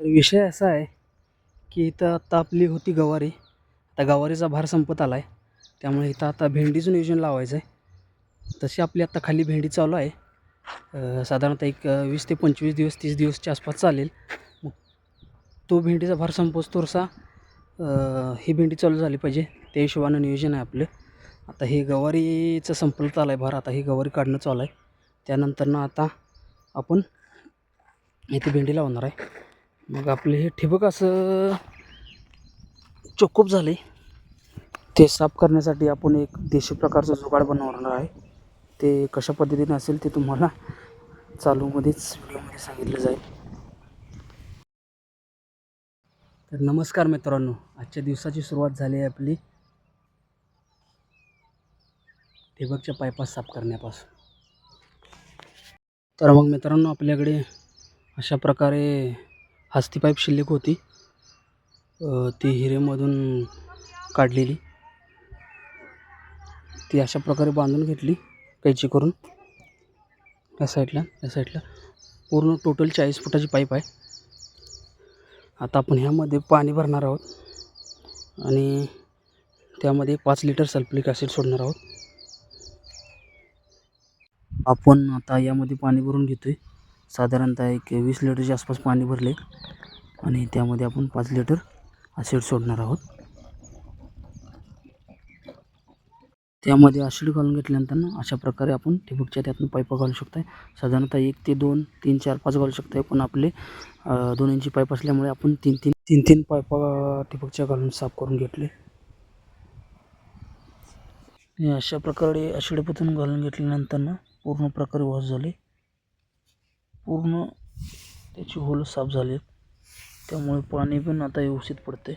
तर विषय असा आहे की इथं आत्ता आपली होती गवारी. आता गवारीचा भार संपत आला आहे त्यामुळे इथं आता भेंडीचं नियोजन लावायचं आहे. तशी आपली आत्ता खाली भेंडी चालू आहे. साधारणतः एक वीस ते पंचवीस दिवस तीस दिवसच्या आसपास चालेल. मग तो भेंडीचा भार संपोस तोरसा. ही भेंडी चालू झाली पाहिजे. त्या हिशोबानं नियोजन आहे आपलं. आता हे गवारीचं संपलत आलं आहे भार. आता ही गवारी काढणं चालू आहे. त्यानंतरनं आता आपण इथे भेंडी लावणार आहे. मग आपले हे ठिबक असं चोकोप झाले ते साफ करण्यासाठी आपण एक देशी प्रकारचं जुगाड बनवणार आहे. ते कशा पद्धतीने असेल ते तुम्हाला चालूमध्येच व्हिडिओमध्ये सांगितलं जाईल. तर नमस्कार मित्रांनो आजच्या दिवसाची सुरुवात झाली आहे आपली ठिबकच्या पायपास साफ करण्यापासून. तर मग मित्रांनो आपल्याकडे अशा प्रकारे हस्ती पाईप शिल्लक होती. ती हिरेमधून काढलेली. ती अशा प्रकारे बांधून घेतली कैची करून. या साईडला या साईडला. पूर्ण टोटल चाळीस फुटाची पाईप आहे. आता आपण ह्यामध्ये पाणी भरणार आहोत. आणि त्यामध्ये पाच लिटर सल्फ्युरिक ॲसिड सोडणार आहोत. आपण आता यामध्ये पाणी भरून घेतो आहे साधारणतः एक वीस लिटरच्या आसपास पाणी भरले आणि त्यामध्ये आपण पाच लिटर ॲसिड सोडणार आहोत. त्यामध्ये ॲसिड घालून घेतल्यानंतर ना अशा प्रकारे आपण ठिबकच्या त्यातून पाईप घालू शकताय. साधारणतः एक ते दोन तीन चार पाच घालू शकताय. पण आपले दोन इंची पाईप असल्यामुळे आपण तीन तीन तीन तीन पाईप ठिबकच्या घालून साफ करून घेतले. हे अशा प्रकारे ॲसिडपतून घालून घेतल्यानंतर ना पूर्ण प्रकारे वॉश झाले. पूर्ण त्याची होल साफ झाले. त्यामुळे पाणी पण आता व्यवस्थित पडते